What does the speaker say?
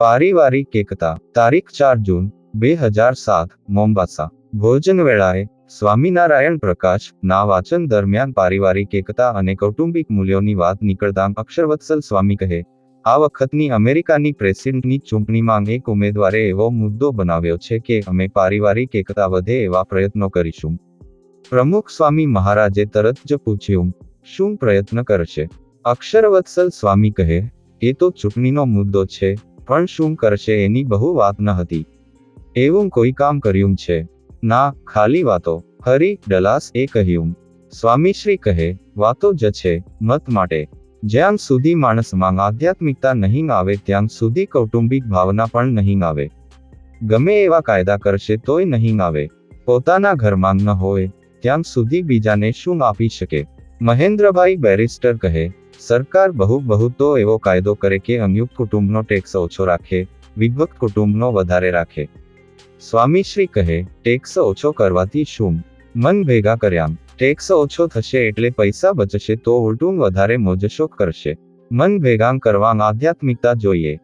પારિવારિક એકતા, તારીખ ચાર જૂન, બે હજાર સાત, મોમ્બાસા. ભોજન વેળાએ સ્વામિનારાયણ પ્રકાશ ના વાચન દરમિયાન પારિવારિક એકતા અને કૌટુંબિક મૂલ્યોની વાત નીકળતા અક્ષરવત્સલ સ્વામી કહે, આ વખતની અમેરિકાની પ્રેસિડેન્ટની ચૂંટણીમાં એક ઉમેદવારે એવો મુદ્દો બનાવ્યો છે કે અમે પારિવારિક એકતા વધે એવા પ્રયત્નો કરીશું. પ્રમુખ સ્વામી મહારાજે તરત જ પૂછ્યું, શું પ્રયત્ન કરશે? અક્ષરવત્સલ સ્વામી કહે, એ તો ચૂંટણીનો મુદ્દો છે. પણ શું કરશે એની બહુ વાત ન હતી. એવું કોઈ કામ કર્યું છે ના, ખાલી વાતો હરી ડલાસ એ કહ્યું. સ્વામીશ્રી કહે, વાતો જ છે, મત માટે. જ્યાં સુધી માણસમાં આધ્યાત્મિકતા નહીં આવે, ત્યાં સુધી કૌટુંબિક ભાવના પણ નહીં આવે. ગમે એવા કાયદા કરશે તોય નહીં આવે. પોતાના ઘરમાં ન હોય, ત્યાં સુધી બીજાને શું આપી શકે? મહેન્દ્રભાઈ બેરિસ્ટર કહે, સરકાર બહુ બહુ તો એવો કાયદો કરે કે સંયુક્ત કુટુંબનો ટેક્સ ઓછો રાખે, વિભક્ત કુટુંબનો વધારે રાખે. સ્વામીશ્રી કહે ટેક્સ ઓછો કરવાથી શું? મન ભેગા કર્યા. ટેક્સ ઓછો થશે એટલે પૈસા બચશે તો ઉલટું વધારે મોજશોક કરશે. મન ભેગા કરવા આધ્યાત્મિકતા જોઈએ.